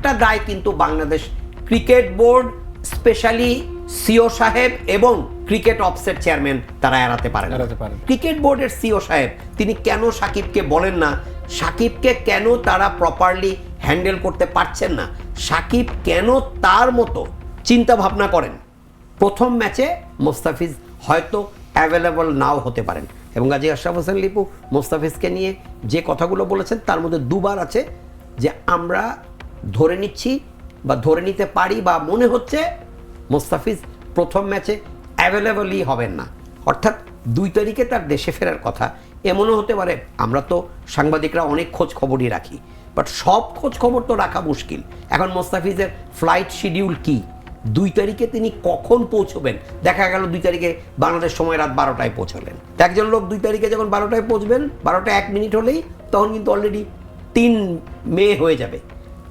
একটা দায় কিন্তু Bangladesh cricket board specially CEO সাহেব এবং ক্রিকেট অফসেট চেয়ারম্যান তারা এড়াতে না। ক্রিকেট বোর্ডের সিও সাহেব তিনি কেন সাকিবকে বলেন না? সাকিবকে কেন তারা প্রপারলি হ্যান্ডেল করতে পারছেন না? সাকিব কেন তার মতো চিন্তা ভাবনা করেন? প্রথম ম্যাচে মোস্তাফিজ হয়তো অ্যাভেলেবল নাও হতে পারেন। এবং গাজী আশরাফ হোসেন লিপু মোস্তাফিজকে নিয়ে যে কথাগুলো বলেছেন তার মধ্যে দুবার আছে যে আমরা ধরে নিচ্ছি বা ধরে নিতে পারি বা মনে হচ্ছে মোস্তাফিজ প্রথম ম্যাচে অ্যাভেলেবলই হবেন না। অর্থাৎ দুই তারিখে তার দেশে ফেরার কথা। এমনও হতে পারে, আমরা তো সাংবাদিকরা অনেক খোঁজ খবরই রাখি। বাট সব খোঁজ খবর তো রাখা মুশকিল। এখন মোস্তাফিজের ফ্লাইট শিডিউল কি? দুই তারিখে তিনি কখন পৌঁছবেন? দেখা গেল দুই তারিখে বাংলাদেশ সময় রাত বারোটায় পৌঁছলেন। একজন লোক দুই তারিখে যখন বারোটায় পৌঁছবেন, বারোটা এক মিনিট হলেই, তখন কিন্তু অলরেডি তিন মে হয়ে যাবে।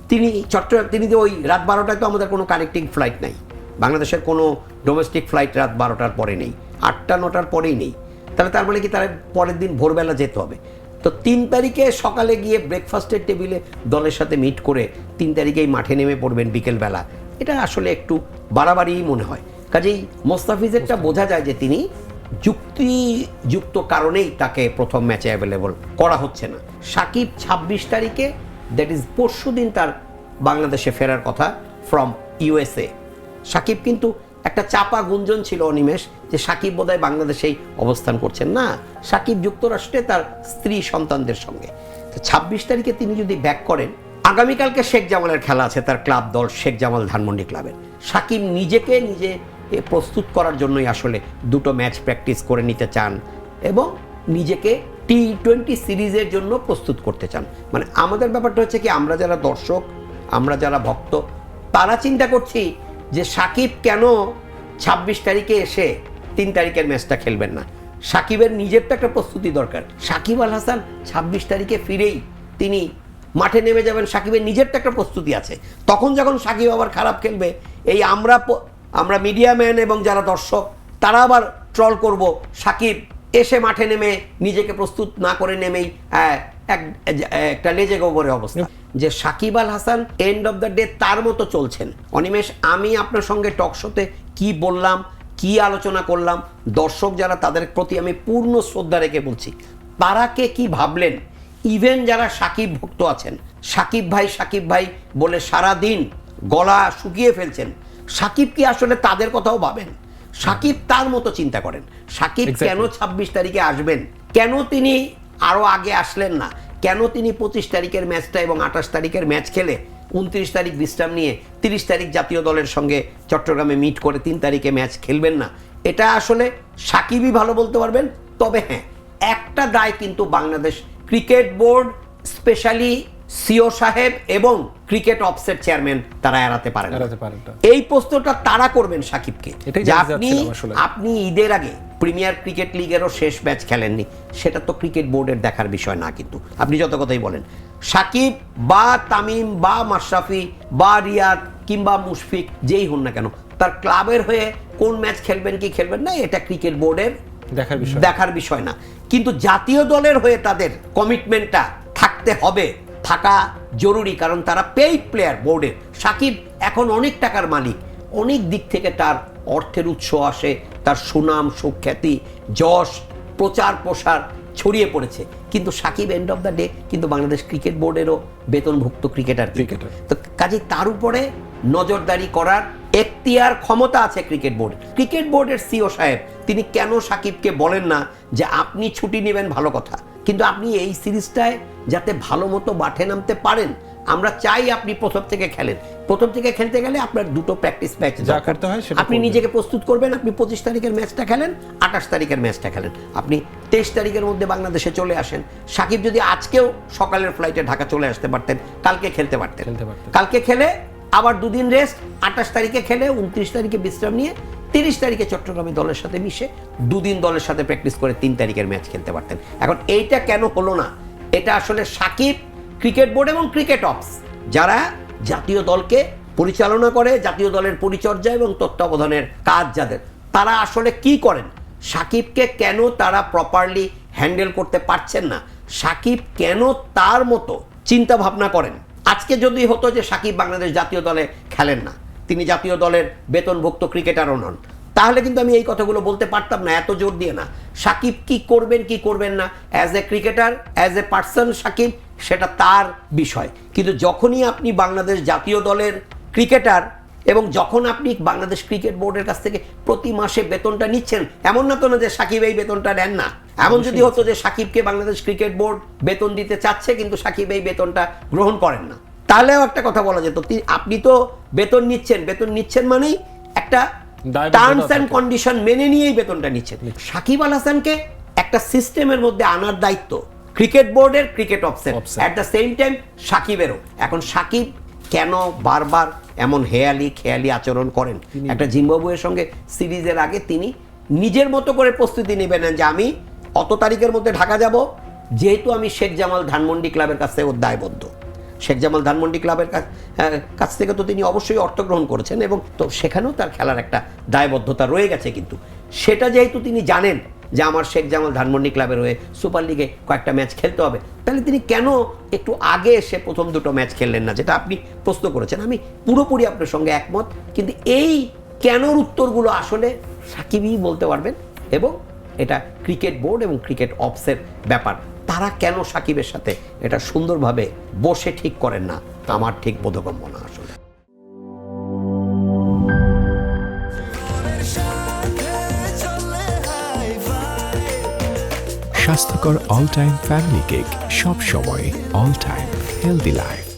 তিনি চট্টগ্রাম তিনি যে ওই রাত বারোটায় তো আমাদের কোনো কানেক্টিং ফ্লাইট নাই। বাংলাদেশের কোনো ডোমেস্টিক ফ্লাইট রাত বারোটার পরে নেই। আটটা নটার পরেই নেই। তাহলে তার মানে কি তার পরের দিন ভোরবেলা যেতে হবে? তো তিন তারিখে সকালে গিয়ে ব্রেকফাস্টের টেবিলে দলের সাথে মিট করে তিন তারিখেই মাঠে নেমে পড়বেন বিকেলবেলা। এটা আসলে একটু বাড়াবাড়িই মনে হয়। কাজেই মোস্তাফিজেরটা বোঝা যায় যে তিনি যুক্তিযুক্ত কারণেই তাকে প্রথম ম্যাচে অ্যাভেলেবল করা হচ্ছে না। সাকিব ছাব্বিশ তারিখে দ্যাট ইজ পরশু দিন তার বাংলাদেশে ফেরার কথা ফ্রম ইউএসএ সাকিব কিন্তু একটা চাপা গুঞ্জন ছিল অনিমেষ যে সাকিব বোধহয় বাংলাদেশেই অবস্থান করছেন না। সাকিব যুক্তরাষ্ট্রে তার স্ত্রী সন্তানদের সঙ্গে। তো ছাব্বিশ তারিখে তিনি যদি ব্যাক করেন, আগামীকালকে শেখ জামালের খেলা আছে তার ক্লাব দল শেখ জামাল ধানমন্ডি ক্লাবের। সাকিব নিজেকে নিজে প্রস্তুত করার জন্যই আসলে দুটো ম্যাচ প্র্যাকটিস করে নিতে চান এবং নিজেকে টি টোয়েন্টি সিরিজের জন্য প্রস্তুত করতে চান। মানে আমাদের ব্যাপারটা হচ্ছে কি, আমরা যারা দর্শক, আমরা যারা ভক্ত, তারা চিন্তা করছি যে সাকিব কেন ছাব্বিশ তারিখে এসে তিন তারিখের ম্যাচটা খেলবেন না? সাকিবের নিজের তো একটা প্রস্তুতি দরকার। সাকিব আল হাসান ছাব্বিশ তারিখে ফিরেই তিনি মাঠে নেমে যাবেন, সাকিবের নিজের তো একটা প্রস্তুতি আছে। তখন যখন সাকিব আবার খারাপ খেলবে, এই আমরা আমরা মিডিয়া ম্যান এবং যারা দর্শক, তারা আবার ট্রল করব সাকিব এসে মাঠে নেমে নিজেকে প্রস্তুত না করে নেমেই আহ, একটা লেজে গোবরে অবস্থা। যে Shakib Al Hasan end of the day তার মতো চলছেন। অনিমেষ আমি আপনার সঙ্গে টক শোতে কি বললাম কি আলোচনা করলাম দর্শক যারা তাদের প্রতি আমি পূর্ণ শ্রদ্ধা রেখে বলছি তারা কে কি ভাবলেন? ইভেন যারা সাকিব ভক্ত আছেন সাকিব ভাই সাকিব ভাই বলে সারা দিন গলা শুকিয়ে ফেলছেন। সাকিব কি আসলে তাদের কথাও ভাবেন? সাকিব তার মতো চিন্তা করেন। সাকিব কেন ছাব্বিশ তারিখে আসবেন? কেন তিনি আরও আগে আসলেন না? কেন তিনি পঁচিশ তারিখের ম্যাচটা এবং আঠাশ তারিখের ম্যাচ খেলে উনত্রিশ তারিখ বিশ্রাম নিয়ে তিরিশ তারিখ জাতীয় দলের সঙ্গে চট্টগ্রামে মিট করে তিন তারিখে ম্যাচ খেলবেন না? এটা আসলে সাকিবই ভালো বলতে পারবেন? তবে হ্যাঁ একটা দায় কিন্তু Bangladesh cricket board specially CEO সাহেব এবং ক্রিকেট অফসেট চেয়ারম্যান তারা এড়াতে পারেন। এই প্রশ্নটা তারা করবেন সাকিবকে আপনি আপনি ঈদের আগে প্রিমিয়ার ক্রিকেট লিগেরও শেষ ম্যাচ খেলেননি। সেটা তো ক্রিকেট বোর্ডের দেখার বিষয় না কিন্তু। আপনি যত কথাই বলেন। সাকিব বা তামিম বা মাশরাফি বা রিয়াদ কিংবা মুশফিক যেই হন না কেন তার ক্লাবের হয়ে কোন ম্যাচ খেলবেন কি খেলবেন না এটা ক্রিকেট বোর্ডের দেখার বিষয়। দেখার বিষয় না। কিন্তু জাতীয় দলের হয়ে তাদের কমিটমেন্টটা থাকতে হবে। থাকা জরুরি কারণ তারা পেইড প্লেয়ার বোর্ডের সাকিব এখন অনেক টাকার মালিক। অনেক দিক থেকে তার অর্থের উৎস আসে তার সুনাম সুখ্যাতি যশ প্রচার প্রসার ছড়িয়ে পড়েছে। কিন্তু Shakib end of the day কিন্তু বাংলাদেশ ক্রিকেট বোর্ডেরও বেতনভুক্ত ক্রিকেটার ক্রিকেটার। তো কাজে তার উপরে নজরদারি করার এখতিয়ার ক্ষমতা আছে ক্রিকেট বোর্ড ক্রিকেট বোর্ডের সিও সাহেব তিনি কেন সাকিবকে বলেন না যে আপনি ছুটি নেবেন ভালো কথা। কিন্তু আপনি এই সিরিজটায় যাতে ভালো মতো মাঠে নামতে পারেন আমরা চাই আপনি প্রথম থেকে খেলেন। প্রথম থেকে খেলতে গেলে আপনার দুটো প্র্যাকটিস ম্যাচ যা করতে হয় আপনি নিজেকে প্রস্তুত করবেন আপনি পঁচিশ তারিখের ম্যাচটা খেলেন আঠাশ তারিখের ম্যাচটা খেলেন। আপনি তেইশ তারিখের মধ্যে বাংলাদেশে চলে আসেন। সাকিব যদি আজকেও সকালের ফ্লাইটে ঢাকা চলে আসতে পারতেন কালকে খেলতে পারতেন। কালকে খেলে আবার দুদিন রেস্ট আঠাশ তারিখে খেলে উনত্রিশ তারিখে বিশ্রাম নিয়ে তিরিশ তারিখে চট্টগ্রামে দলের সাথে মিশে দুদিন দলের সাথে প্র্যাকটিস করে তিন তারিখের ম্যাচ খেলতে পারতেন। এখন এইটা কেন হলো না? এটা আসলে সাকিব ক্রিকেট বোর্ড এবং ক্রিকেট অফস যারা জাতীয় দলকে পরিচালনা করে, জাতীয় দলের পরিচর্যা এবং তত্ত্বাবধানের কাজ যাদের। তারা আসলে কি করেন? সাকিবকে কেন তারা প্রপারলি হ্যান্ডেল করতে পারছেন না? সাকিব কেন তার মতো চিন্তা ভাবনা করেন? আজকে যদি হতো যে সাকিব বাংলাদেশ জাতীয় দলে খেলেন না তিনি জাতীয় দলের বেতনভুক্ত ক্রিকেটারও নন। তাহলে কিন্তু আমি এই কথাগুলো বলতে পারতাম না এত জোর দিয়ে না। সাকিব কি করবেন কি করবেন না? As a cricketer as a person Shakib সেটা তার বিষয়। কিন্তু যখনই আপনি বাংলাদেশ জাতীয় দলের ক্রিকেটার এবং যখন আপনি বাংলাদেশ ক্রিকেট বোর্ডের কাছ থেকে প্রতি মাসে বেতনটা নিচ্ছেন এমন না তো না যে সাকিব এই বেতনটা নেন না। এমন যদি হতো যে সাকিবকে বাংলাদেশ ক্রিকেট বোর্ড বেতন দিতে চাচ্ছে কিন্তু সাকিব এই বেতনটা গ্রহণ করেন না। তাহলেও একটা কথা বলা যেত আপনি তো বেতন নিচ্ছেন। বেতন নিচ্ছেন মানেই একটা টার্মস অ্যান্ড কন্ডিশন মেনে নিয়েই বেতনটা নিচ্ছেন। সাকিব আল হাসানকে একটা সিস্টেমের মধ্যে আনার দায়িত্ব। ক্রিকেট বোর্ডের cricket Offset। At the same time সাকিবেরও। এখন সাকিব কেন বারবার এমন হেয়ালি খেয়ালি আচরণ করেন? একটা জিম্বাবুয়ের সঙ্গে সিরিজের আগে তিনি নিজের মতো করে প্রস্তুতি নেবেন যে আমি অত তারিখের মধ্যে ঢাকা যাব যেহেতু আমি শেখ জামাল ধানমন্ডি ক্লাবের কাছ ওর দায়বদ্ধ শেখ জামাল ধানমন্ডি ক্লাবের কাছ হ্যাঁ, কাছ থেকে তো তিনি অবশ্যই অর্থ গ্রহণ করেছেন এবং তো সেখানেও তার খেলার একটা দায়বদ্ধতা রয়ে গেছে কিন্তু। সেটা যেহেতু তিনি জানেন যে আমার শেখ জামাল ধানমন্ডি ক্লাবের হয়ে সুপার লিগে কয়েকটা ম্যাচ খেলতে হবে তাহলে তিনি কেন একটু আগে এসে প্রথম দুটো ম্যাচ খেললেন না যেটা আপনি প্রশ্ন করেছেন। আমি পুরোপুরি আপনার সঙ্গে একমত কিন্তু এই কেনর উত্তরগুলো আসলে সাকিবই বলতে পারবেন এবং এটা ক্রিকেট বোর্ড এবং ক্রিকেট অফসের ব্যাপার। তারা কেন সাকিবের সাথে এটা সুন্দরভাবে বসে ঠিক করেন না? তা আমার ঠিক বোধগম্য না আসলে। স্বাস্থ্যকর অল টাইম ফ্যামিলি কেক সব সময় অল টাইম হেলদি লাইফ